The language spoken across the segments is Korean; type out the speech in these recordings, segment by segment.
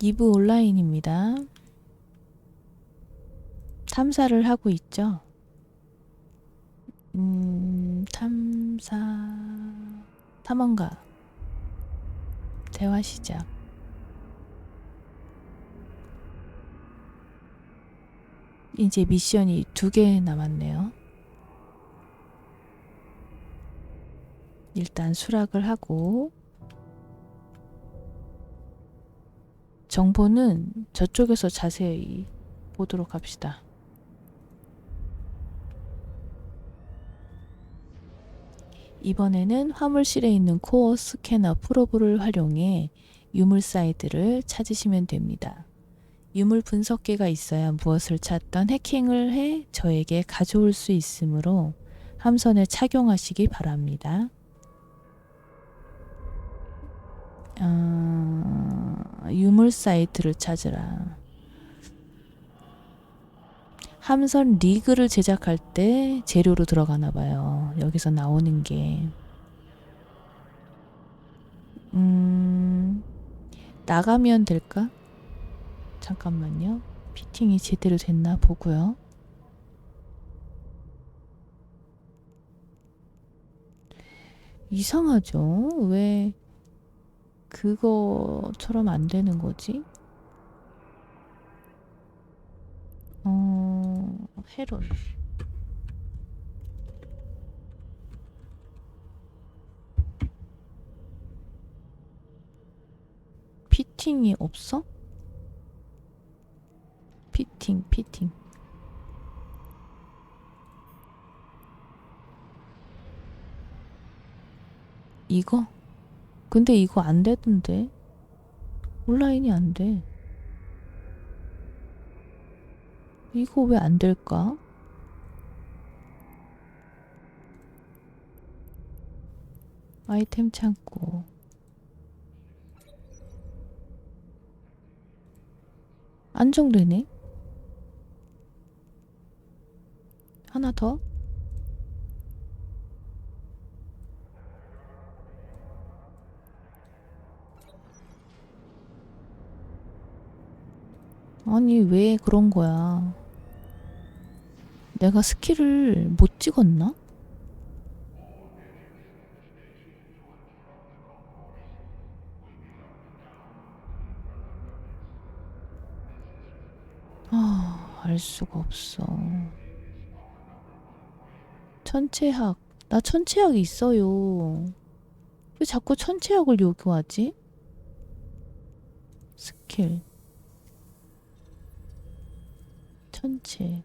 2부 온라인입니다. 탐사를 하고 있죠. 음, 탐사, 탐험가, 대화 시작. 이제 미션이 두 개 남았네요. 일단 수락을 하고, 정보는 저쪽에서 자세히 보도록 합시다. 이번에는 화물실에 있는 코어 스캐너 프로브를 활용해 유물 사이드를 찾으시면 됩니다. 유물 분석기가 있어야 무엇을 찾던 해킹을 해 저에게 가져올 수 있으므로 함선에 착용하시기 바랍니다. 유물 사이트를 찾으라. 함선 리그를 제작할 때 재료로 들어가나 봐요. 여기서 나오는 게. 음, 나가면 될까? 잠깐만요. 피팅이 제대로 됐나 보고요. 이상하죠? 왜 그거처럼 안 되는 거지? 어, 헤론. 피팅이 없어? 피팅, 피팅. 이거? 근데 이거 안 되던데. 온라인이 안 돼. 이거 왜 안 될까? 아이템 창고. 안정되네. 하나 더? 아니, 왜 그런 거야? 내가 스킬을 못 찍었나? 아, 알 수가 없어. 천체학. 나 천체학 있어요. 왜 자꾸 천체학을 요구하지? 스킬. 천체.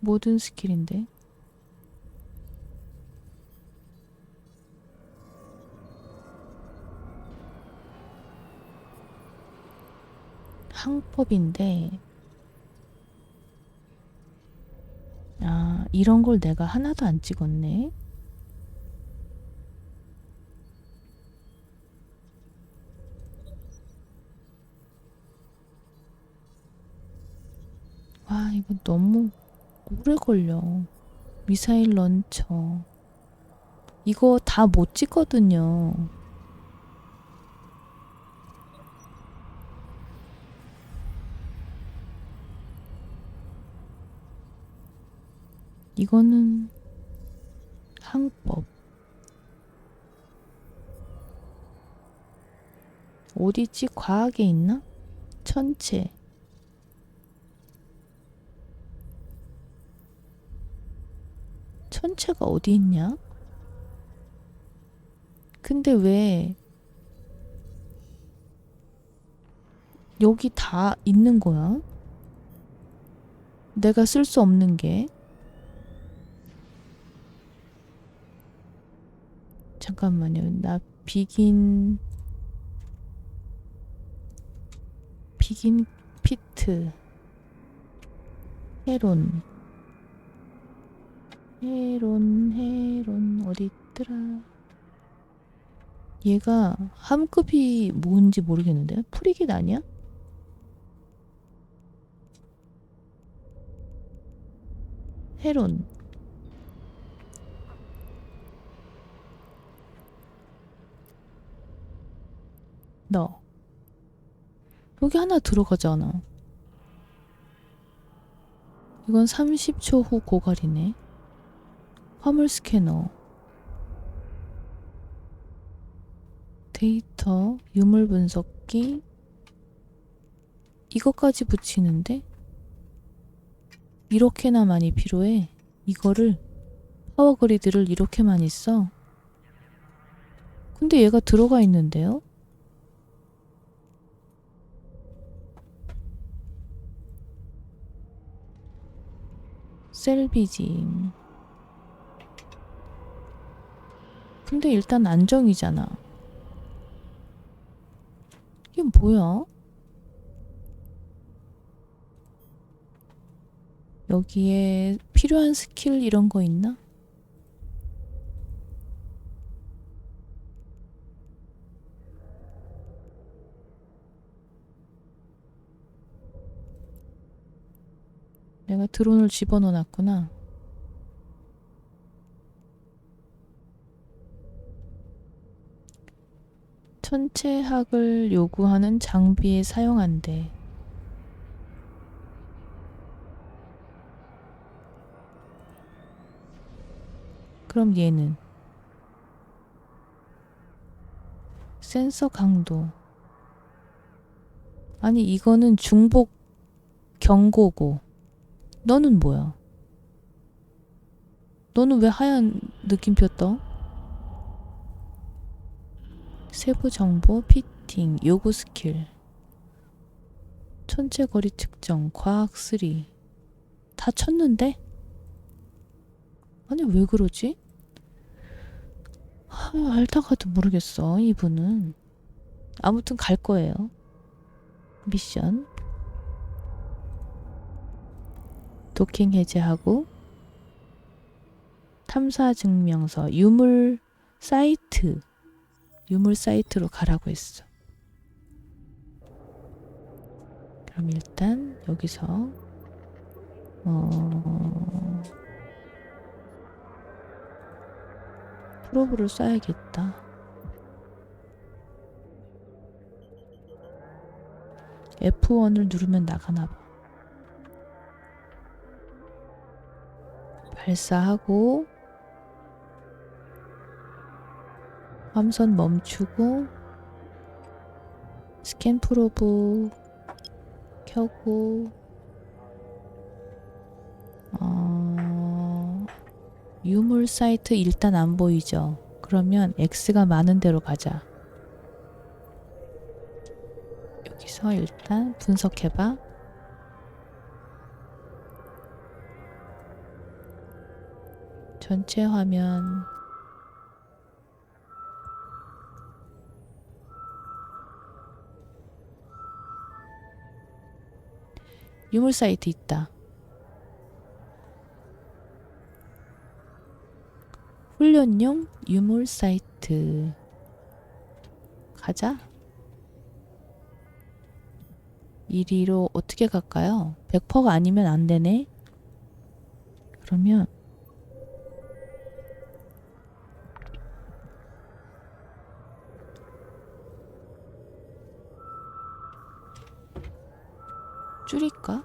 모든 스킬인데. 항법인데. 아, 이런 걸 내가 하나도 안 찍었네. 이거 너무 오래 걸려. 미사일 런처. 이거 다 못 찍거든요. 이거는 항법. 어디지? 과학에 있나? 천체. 천체가 어디 있냐? 근데 왜 여기 다 있는 거야? 내가 쓸 수 없는 게 잠깐만요. 나 비긴 비긴 피트 헤론 헤론 헤론 어디 있더라? 얘가 함급이 뭔지 모르겠는데? 프리긴 아니야? 헤론. 너. 여기 하나 들어가잖아? 이건 30초 후 고갈이네. 화물 스캐너. 데이터, 유물 분석기. 이것까지 붙이는데? 이렇게나 많이 필요해. 이거를, 파워 그리드를 이렇게 많이 써. 근데 얘가 들어가 있는데요? 셀비짐. 근데 일단 안정이잖아. 이게 뭐야? 여기에 필요한 스킬 이런 거 있나? 내가 드론을 집어넣어 놨구나. 천체학을 요구하는 장비에 사용한대. 그럼 얘는 센서 강도. 아니 이거는 중복 경고고. 너는 뭐야? 너는 왜 하얀 느낌표 떠? 세부 정보, 피팅, 요구 스킬, 천체 거리 측정, 과학 3. 다 쳤는데? 아니, 왜 그러지? 하, 알다가도 모르겠어, 이분은. 아무튼 갈 거예요. 미션. 도킹 해제하고 탐사 증명서 유물 사이트 유물 사이트로 가라고 했어. 그럼 일단 여기서 어 프로브를 쏴야겠다. F1을 누르면 나가나 봐. 발사하고 함선 멈추고 스캔 프로브 켜고 어, 유물 사이트 일단 안 보이죠? 그러면 X가 많은 대로 가자. 여기서 일단 분석해봐. 전체 화면 유물 사이트 있다. 훈련용 유물 사이트 가자. 이리로 어떻게 갈까요? 100%가 아니면 안 되네. 그러면 줄일까?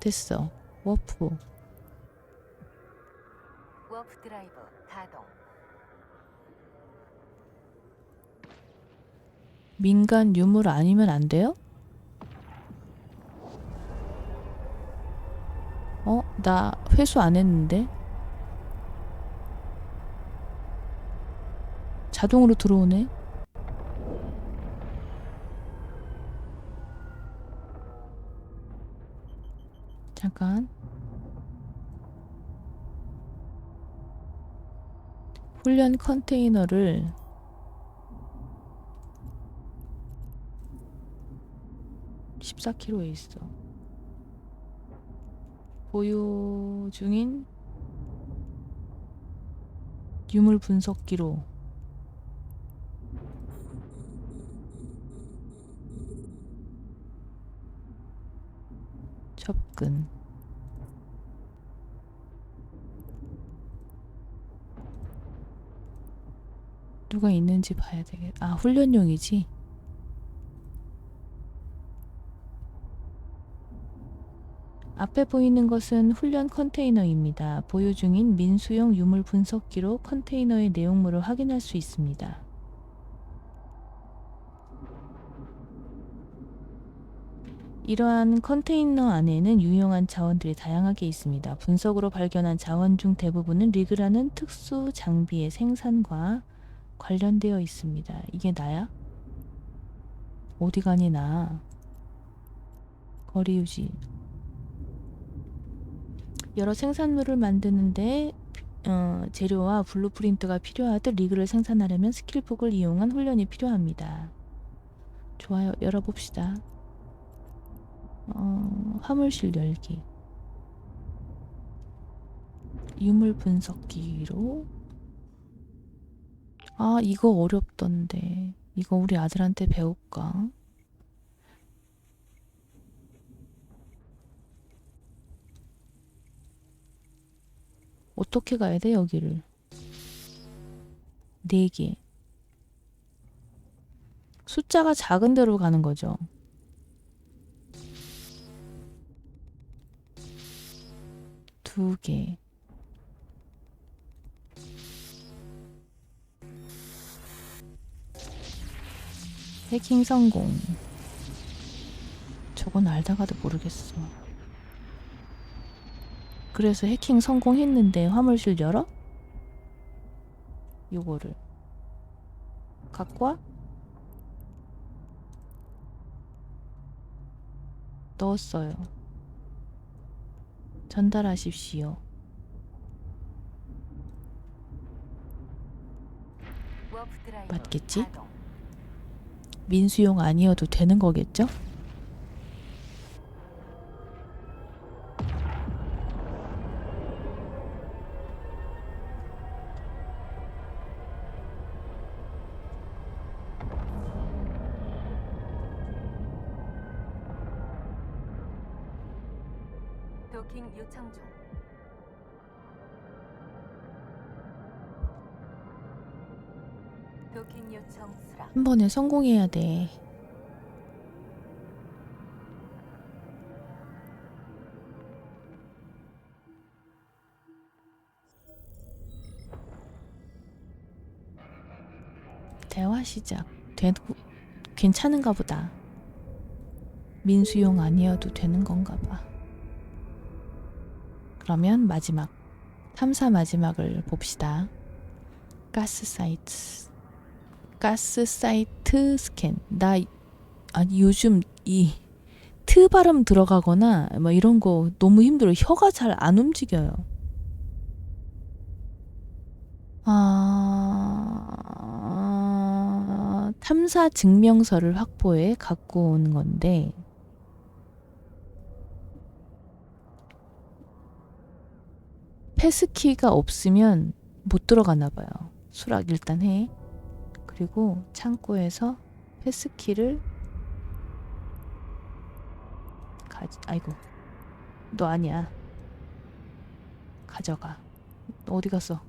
됐어. 워프. 워프 드라이브 가동. 민간 유물 아니면 안 돼요? 어? 나 회수 안 했는데? 자동으로 들어오네? 잠깐. 훈련 컨테이너를 14kg에 있어. 보유 중인 유물 분석기로 접근. 누가 있는지 봐야 되겠. 아 훈련용이지. 앞에 보이는 것은 훈련 컨테이너입니다. 보유 중인 민수용 유물 분석기로 컨테이너의 내용물을 확인할 수 있습니다. 이러한 컨테이너 안에는 유용한 자원들이 다양하게 있습니다. 분석으로 발견한 자원 중 대부분은 리그라는 특수 장비의 생산과 관련되어 있습니다. 이게 나야? 어디 가니 나? 거리 유지. 여러 생산물을 만드는데 어, 재료와 블루프린트가 필요하듯 리그를 생산하려면 스킬북을 이용한 훈련이 필요합니다. 좋아요. 열어봅시다. 어, 화물실 열기. 유물 분석기로. 아, 이거 어렵던데. 이거 우리 아들한테 배울까? 어떻게 가야 돼, 여기를? 네 개. 숫자가 작은 데로 가는 거죠. 두 개. 해킹 성공. 저건 알다가도 모르겠어. 그래서 해킹 성공했는데 화물실 열어? 요거를 갖고 와? 넣었어요. 전달하십시오. 맞겠지? 민수용 아니어도 되는 거겠죠? 번에 성공해야 돼. 대화 시작. 되, 괜찮은가 보다. 민수용 아니어도 되는 건가 봐. 그러면 마지막. 탐사 마지막을 봅시다. 가스 사이트. 가스 사이트 스캔. 나 이- 아니 요즘 이 트 발음 들어가거나 뭐 이런 거 너무 힘들어. 혀가 잘 안 움직여요. 아, 탐사 증명서를 확보해 갖고 온 건데 패스키가 없으면 못 들어가나 봐요. 수락 일단 해. 그리고 창고에서 패스키를 가지 아이고 너 아니야. 가져가. 너 어디 갔어?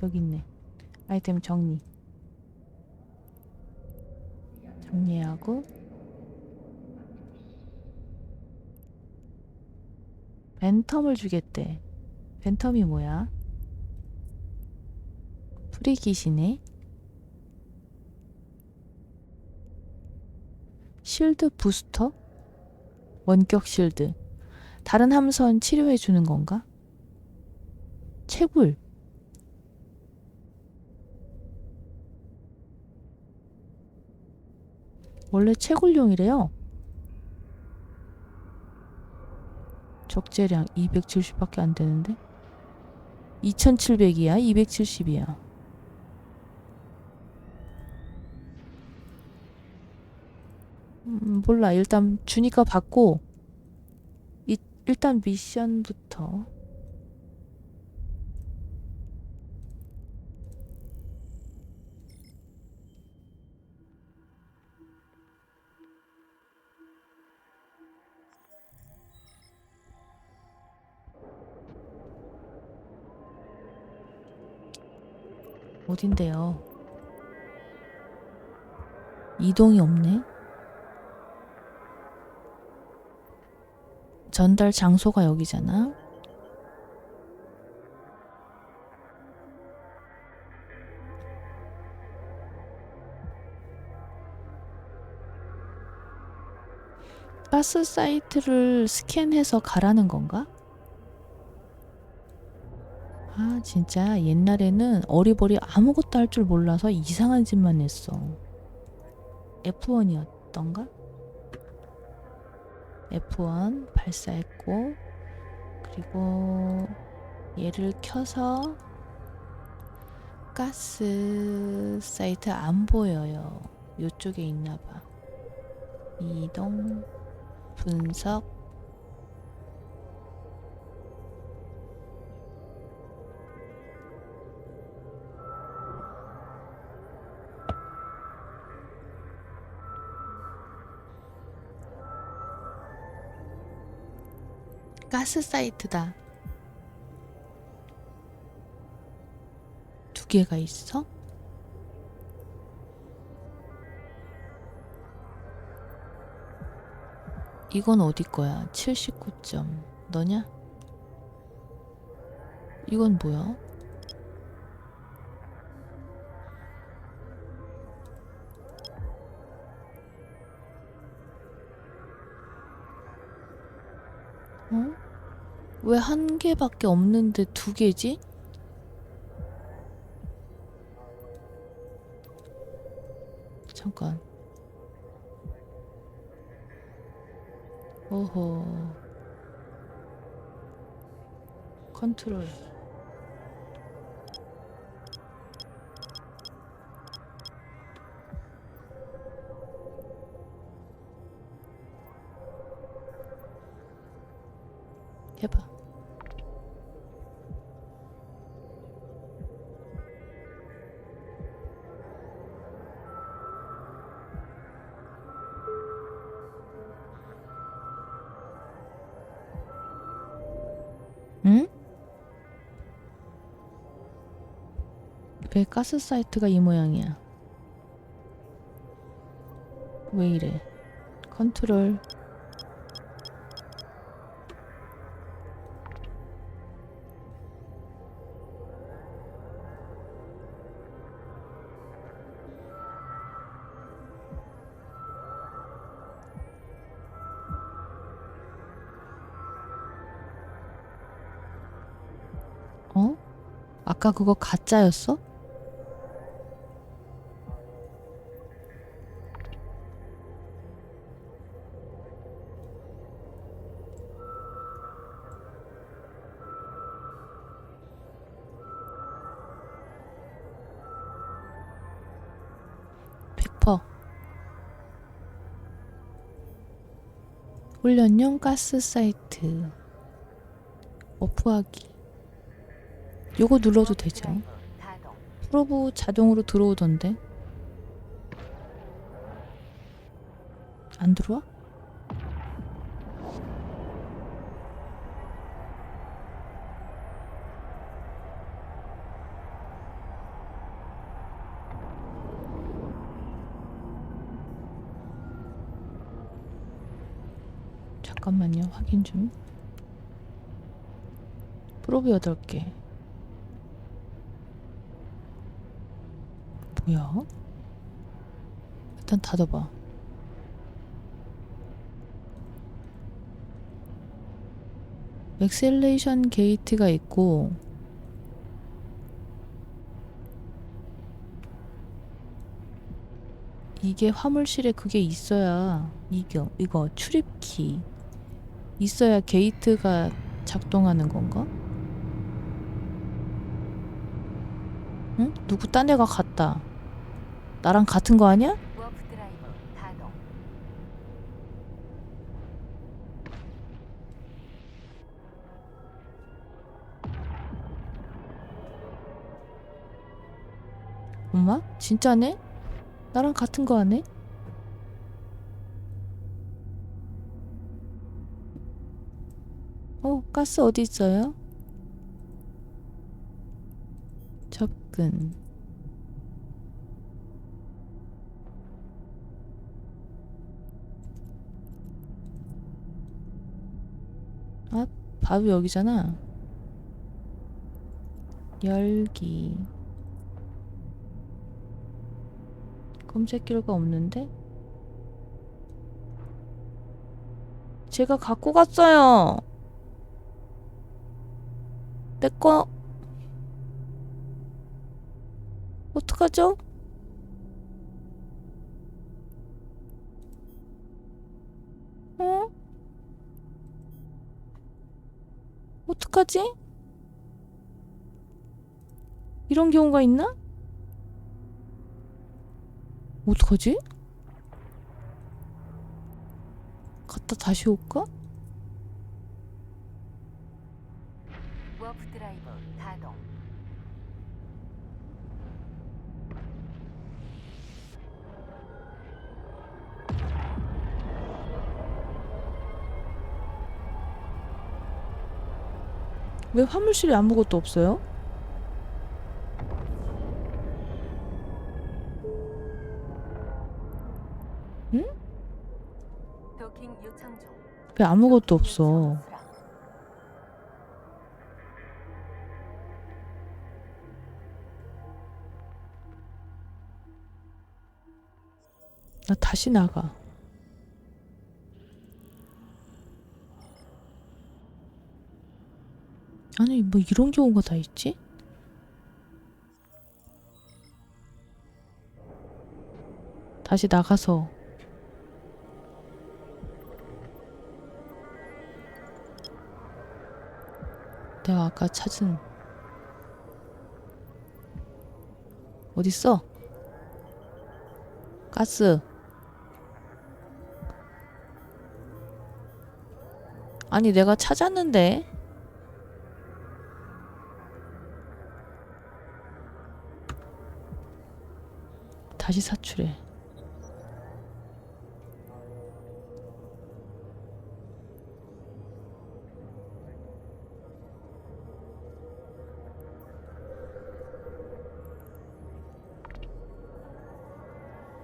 여기 있네. 아이템 정리. 정리하고 벤텀을 주겠대. 벤텀이 뭐야? 프리기시네 실드 부스터? 원격 실드. 다른 함선 치료해 주는 건가? 채굴. 원래 채굴용이래요. 적재량 270밖에 안 되는데? 2700이야? 270이야? 음, 몰라. 일단 주니까 받고 이, 일단 미션부터 어딘데요? 이동이 없네. 전달 장소가 여기잖아. 가스 사이트를 스캔해서 가라는 건가? 아, 진짜 옛날에는 어리버리 아무것도 할 줄 몰라서 이상한 짓만 했어. F1이었던가? F1 발사했고, 그리고 얘를 켜서 가스 사이트 안 보여요. 요쪽에 있나봐. 이동, 분석, 가스 사이트다. 두 개가 있어? 이건 어디 거야? 79점. 너냐? 이건 뭐야? 왜 한 개밖에 없는데 두 개지? 잠깐. 오호. 컨트롤. 왜 가스 사이트가 이 모양이야? 왜 이래? 컨트롤. 어? 아까 그거 가짜였어? 훈련용 가스 사이트. 오프하기. 요거 눌러도 되죠. 프로브 자동으로 들어오던데 잠깐만요 확인 좀 프로브 8개 뭐야? 일단 닫아봐. 엑셀레이션 게이트가 있고 이게 화물실에 그게 있어야 이거 이거 출입키 있어야 게이트가 작동하는 건가? 응? 누구 딴 애가 갔다. 나랑 같은 거 아니야? 엄마? 진짜네? 나랑 같은 거 하네? 가스 어디 있어요? 접근 아 바로 여기잖아 열기 검색 결과 없는데? 제가 갖고 갔어요 내 거. 어떡하죠? 어? 어떡하지? 이런 경우가 있나? 어떡하지? 갔다 다시 올까? 왜 화물실에 아무것도 없어요? 중. 왜 아무것도 없어? 나 다시 나가. 아니, 뭐 이런 경우가 다 있지? 다시 나가서 내가 아까 찾은 어딨어? 가스 아니 내가 찾았는데 다시 사출해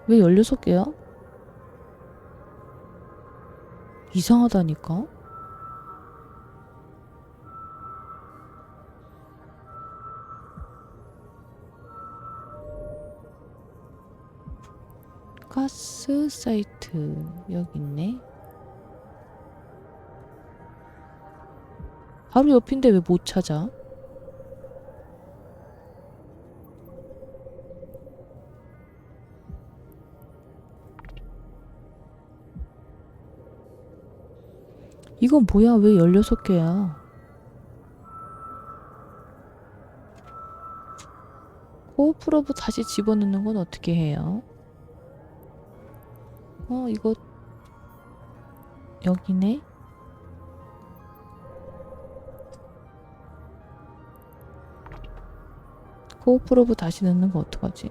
왜 16개야? 이상하다니까? 사이트 여기 있네. 바로 옆인데 왜 못 찾아? 이건 뭐야? 왜 16개야? 고프로브 다시 집어넣는 건 어떻게 해요? 어, 이거 여기네. 고프로브 다시 넣는 거 어떡하지?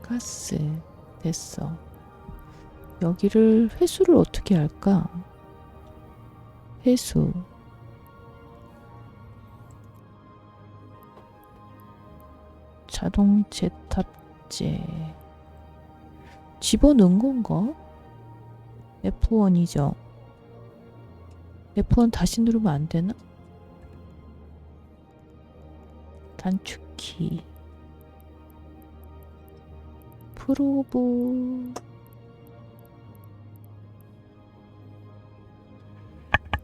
가스 됐어. 여기를 회수를 어떻게 할까? 회수. 자동 재탑재. 집어넣은 건가? F1이죠. F1 다시 누르면 안 되나? 단축키. 프로브.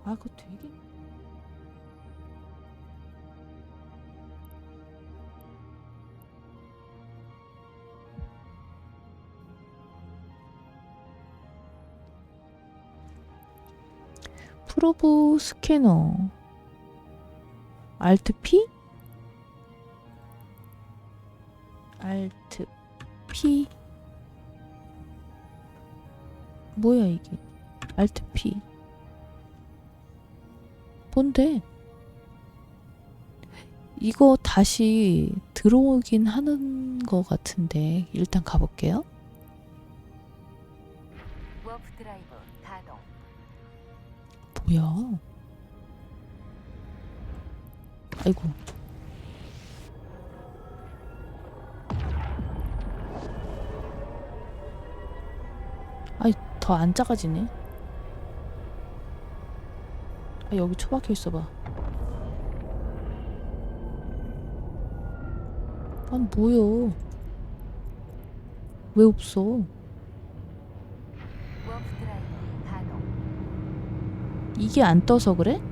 아 그거 되게 프로브 스캐너. 알트 P? 알트 P 뭐야 이게 알트 P 뭔데 이거 다시 들어오긴 하는 거 같은데 일단 가볼게요. 뭐야? 아이고. 더 안 작아지네. 아, 여기 처박혀 있어봐. 아니, 뭐야. 왜 없어? 이게 안 떠서 그래?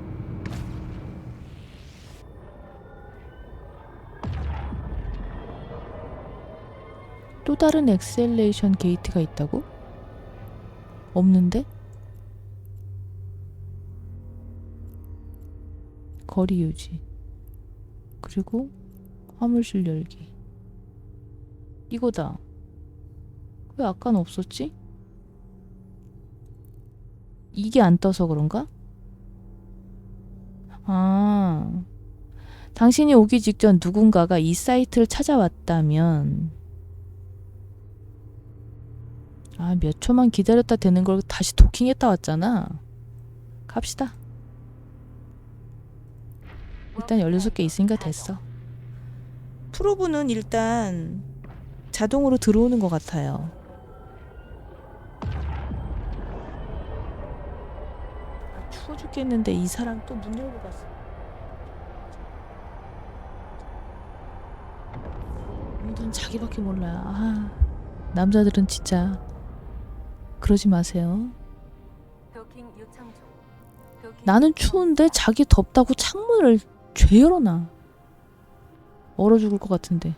또 다른 엑셀레이션 게이트가 있다고? 없는데? 거리 유지. 그리고 화물실 열기. 이거다. 왜 아까는 없었지? 이게 안 떠서 그런가? 아, 당신이 오기 직전 누군가가 이 사이트를 찾아왔다면, 아, 몇 초만 기다렸다 되는 걸 다시 도킹했다 왔잖아. 갑시다. 일단 16개 있으니까 됐어. 프로브는 일단 자동으로 들어오는 것 같아요. 아, 추워 죽겠는데 이 사람 또 문 열고 갔어. 넌 자기밖에 몰라요. 아, 남자들은 진짜 그러지 마세요. 나는 추운데 자기 덥다고 창문을 죄 열어놔. 얼어 죽을 것 같은데.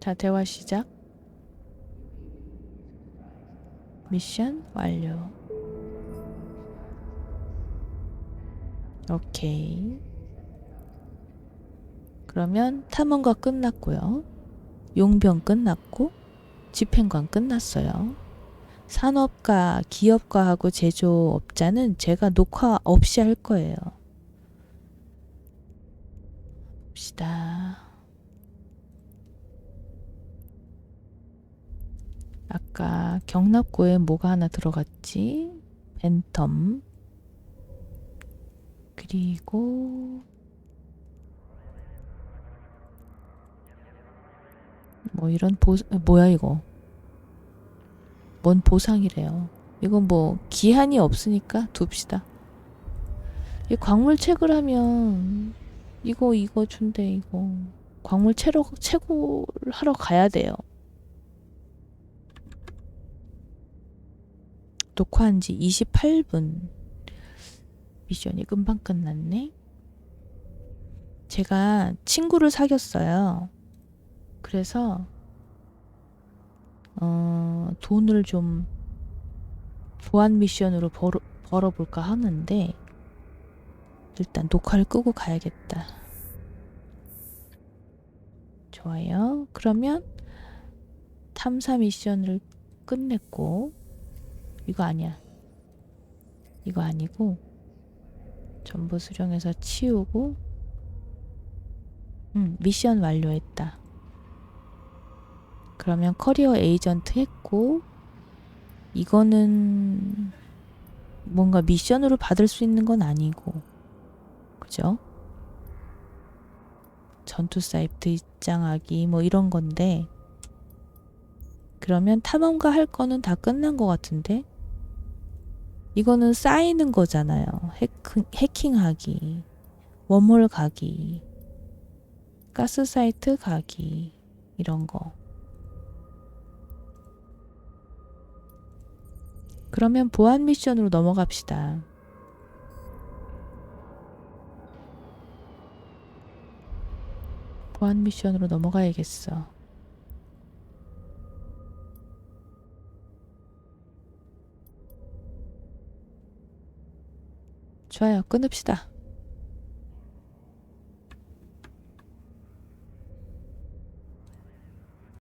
자, 대화 시작. 미션 완료. 오케이. 그러면 탐험가 끝났고요. 용병 끝났고 집행관 끝났어요. 산업가, 기업가하고 제조업자는 제가 녹화 없이 할 거예요. 봅시다. 아까 경납고에 뭐가 하나 들어갔지? 벤텀. 그리고 뭐 이런 보 뭐야 이거? 뭔 보상이래요. 이건 뭐 기한이 없으니까 둡시다. 이 광물 채굴 하면 이거 이거 준대 이거 광물 채로 채굴 하러 가야 돼요. 녹화한 지 28분. 미션이 금방 끝났네. 제가 친구를 사귀었어요. 그래서 어, 돈을 좀 보안 미션으로 벌어, 벌어볼까 하는데 일단 녹화를 끄고 가야겠다. 좋아요. 그러면 탐사 미션을 끝냈고 이거 아니야. 이거 아니고 전부 수령해서 치우고 음, 미션 완료했다. 그러면 커리어 에이전트 했고 이거는 뭔가 미션으로 받을 수 있는 건 아니고 그죠? 전투 사이트 입장하기 뭐 이런 건데 그러면 탐험가 할 거는 다 끝난 것 같은데 이거는 쌓이는 거잖아요. 해킹, 해킹하기, 웜홀 가기, 가스 사이트 가기 이런 거. 그러면 보안 미션으로 넘어갑시다. 보안 미션으로 넘어가야겠어. 좋아요. 끊읍시다.